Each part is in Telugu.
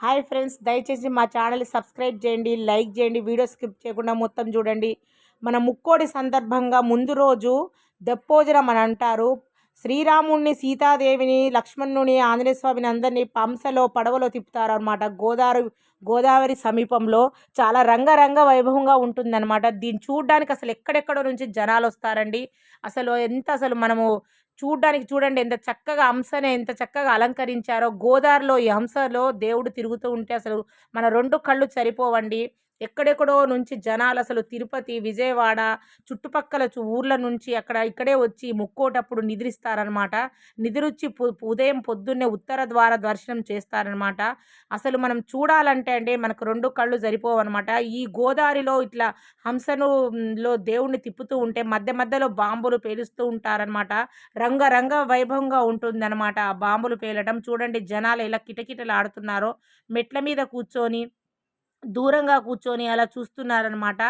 హాయ్ ఫ్రెండ్స్ దయచేసి మా ఛానల్ సబ్స్క్రైబ్ చేయండి లైక్ చేయండి వీడియో స్కిప్ చేయకుండా మొత్తం చూడండి. మన ముక్కోడి సందర్భంగా ముందు రోజు దెప్పోజనం అని అంటారు. శ్రీరాముణ్ణి సీతాదేవిని లక్ష్మణుని ఆంజనేయ స్వామిని అందరినీ పంసలో పడవలో తిప్పుతారు అనమాట గోదావరి గోదావరి సమీపంలో చాలా రంగరంగ వైభవంగా ఉంటుందన్నమాట. దీన్ని చూడడానికి అసలు ఎక్కడెక్కడ నుంచి జనాలు వస్తారండి. అసలు ఎంత అసలు మనము చూడ్డానికి చూడండి ఎంత చక్కగా హంసనే ఎంత చక్కగా అలంకరించారో గోదావరిలో ఈ హంసలో దేవుడు తిరుగుతూ ఉంటే అసలు మన రెండు కళ్ళు సరిపోవండి. ఎక్కడెక్కడో నుంచి జనాలు అసలు తిరుపతి విజయవాడ చుట్టుపక్కల చు- ఊర్ల నుంచి అక్కడ ఇక్కడే వచ్చి ముక్కోటప్పుడు నిద్రిస్తారనమాట. నిద్రొచ్చి ఉదయం పొద్దున్నే ఉత్తర ద్వార దర్శనం చేస్తారనమాట. అసలు మనం చూడాలంటే అండి మనకు రెండు కళ్ళు సరిపోవన్నమాట ఈ గోదావరిలో ఇట్లా హంసనులో దేవుణ్ణి తిప్పుతూ ఉంటే మధ్య మధ్యలో బాంబులు పేలుస్తూ ఉంటారనమాట. రంగరంగ వైభవంగా ఉంటుందన్నమాట ఆ బాంబులు పేలడం చూడండి జనాలు ఎలా కిటకిటలు ఆడుతున్నారో మెట్ల మీద కూర్చొని దూరంగా కూర్చొని అలా చూస్తున్నారనమాట.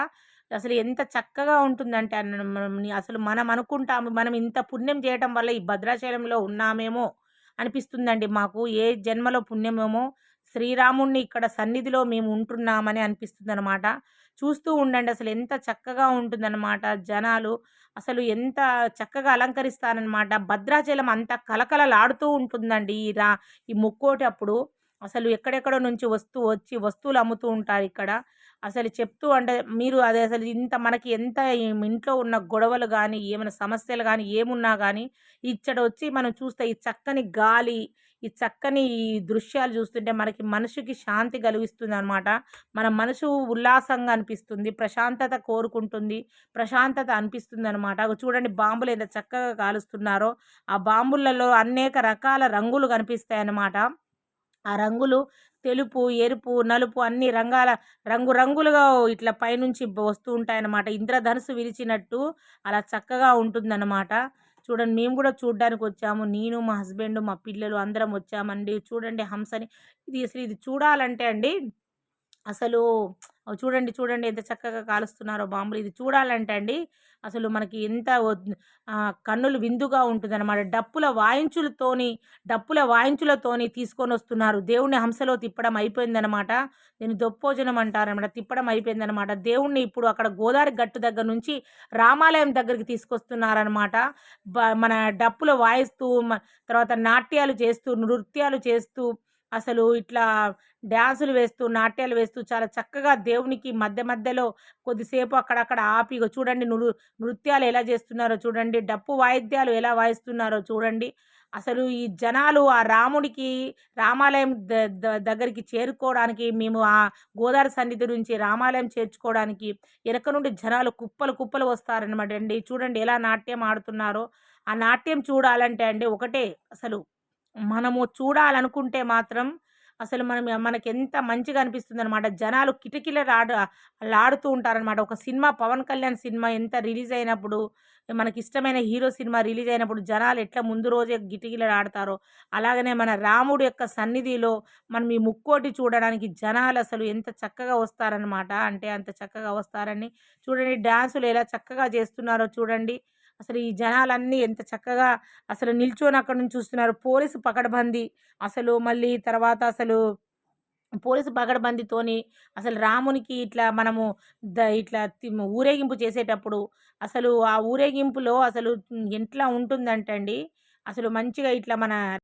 అసలు ఎంత చక్కగా ఉంటుందంటే అన్న- అసలు మనం అనుకుంటాము మనం ఇంత పుణ్యం చేయటం వల్ల ఈ భద్రాచలంలో ఉన్నామేమో అనిపిస్తుందండి మాకు. ఏ జన్మలో పుణ్యమేమో శ్రీరాముణ్ణి ఇక్కడ సన్నిధిలో మేము ఉంటున్నామని అనిపిస్తుంది అనమాట చూస్తూ ఉండండి అసలు ఎంత చక్కగా ఉంటుందన్నమాట జనాలు. అసలు ఎంత చక్కగా అలంకరిస్తారనమాట. భద్రాచలం అంత కలకలలాడుతూ ఉంటుందండి ఈ రా ఈ ముక్కోటి అప్పుడు. అసలు ఎక్కడెక్కడో నుంచి వస్తూ వచ్చి వస్తువులు అమ్ముతూ ఉంటారు ఇక్కడ. అసలు చెప్తూ అంటే మీరు అది అసలు ఇంత మనకి ఎంత ఇంట్లో ఉన్న గొడవలు కానీ ఏమైనా సమస్యలు కానీ ఏమున్నా కానీ ఇచ్చట వచ్చి మనం చూస్తే ఈ చక్కని గాలి ఈ చక్కని ఈ దృశ్యాలు చూస్తుంటే మనకి మనసుకి శాంతి కలిగిస్తుంది అనమాట మన మనసు ఉల్లాసంగా అనిపిస్తుంది ప్రశాంతత కోరుకుంటుంది ప్రశాంతత అనిపిస్తుంది అనమాట చూడండి బాంబులు ఎంత చక్కగా కాలుస్తున్నారో. ఆ బాంబులలో అనేక రకాల రంగులు కనిపిస్తాయి అన్నమాట ఆ రంగులు తెలుపు ఎరుపు నలుపు అన్ని రంగాల రంగురంగులుగా ఇట్లా పైనుంచి వస్తూ ఉంటాయన్నమాట. ఇంద్రధనుసు విరిచినట్టు అలా చక్కగా ఉంటుందన్నమాట. చూడండి మేము కూడా చూడడానికి వచ్చాము. నేను మా హస్బెండ్ మా పిల్లలు అందరం వచ్చామండి. చూడండి హంసని ఇది అసలు ఇది చూడాలంటే అండి అసలు చూడండి చూడండి ఎంత చక్కగా కాలుస్తున్నారో బాంబులు. ఇది చూడాలంటే అండి అసలు మనకి ఎంత కన్నులు విందుగా ఉంటుందన్నమాట. డప్పుల వాయించులతోని డప్పుల వాయించులతోని తీసుకొని వస్తున్నారు. దేవుణ్ణి హంసలో తిప్పడం అయిపోయిందనమాట దీన్ని దొప్పోజనం అంటారనమాట తిప్పడం అయిపోయిందనమాట దేవుణ్ణి ఇప్పుడు అక్కడ గోదావరి గట్టు దగ్గర నుంచి రామాలయం దగ్గరికి తీసుకొస్తున్నారనమాట మన డప్పులు వాయిస్తూ తర్వాత నాట్యాలు చేస్తూ నృత్యాలు చేస్తూ అసలు ఇట్లా డ్యాన్సులు వేస్తూ నాట్యాలు వేస్తూ చాలా చక్కగా దేవునికి మధ్య మధ్యలో కొద్దిసేపు అక్కడక్కడ ఆపి చూడండి నృ నృత్యాలు ఎలా చేస్తున్నారో చూడండి డప్పు వాయిద్యాలు ఎలా వాయిస్తున్నారో చూడండి. అసలు ఈ జనాలు ఆ రాముడికి రామాలయం ద దగ్గరికి చేరుకోవడానికి మేము ఆ గోదావరి సన్నిధి నుంచి రామాలయం చేర్చుకోవడానికి వెనక నుండి జనాలు కుప్పలు కుప్పలు వస్తారనమాట అండి. చూడండి ఎలా నాట్యం ఆడుతున్నారో. ఆ నాట్యం చూడాలంటే అండి ఒకటే అసలు మనము చూడాలనుకుంటే మాత్రం అసలు మనం మనకి ఎంత మంచిగా అనిపిస్తుంది అనమాట జనాలు కిటికీల రాడు లాడుతూ ఉంటారనమాట ఒక సినిమా పవన్ కళ్యాణ్ సినిమా ఎంత రిలీజ్ అయినప్పుడు మనకి ఇష్టమైన హీరో సినిమా రిలీజ్ అయినప్పుడు జనాలు ఎట్లా ముందు రోజే గిటికిల ఆడతారో అలాగనే మన రాముడు యొక్క సన్నిధిలో మనం ఈ ముక్కోటి చూడడానికి జనాలు అసలు ఎంత చక్కగా వస్తారనమాట అంటే అంత చక్కగా వస్తారని చూడండి. డ్యాన్సులు ఎలా చక్కగా చేస్తున్నారో చూడండి. అసలు ఈ జనాలన్నీ ఎంత చక్కగా అసలు నిల్చొని అక్కడ నుంచి చూస్తున్నారు. పోలీసు పకడ్బందీ అసలు మళ్ళీ తర్వాత అసలు పోలీసు పకడబందీతోని అసలు రామునికి ఇట్లా మనము ద ఇట్లా ఊరేగింపు చేసేటప్పుడు అసలు ఆ ఊరేగింపులో అసలు ఎట్లా ఉంటుందంటండి? అసలు మంచిగా ఇట్లా మన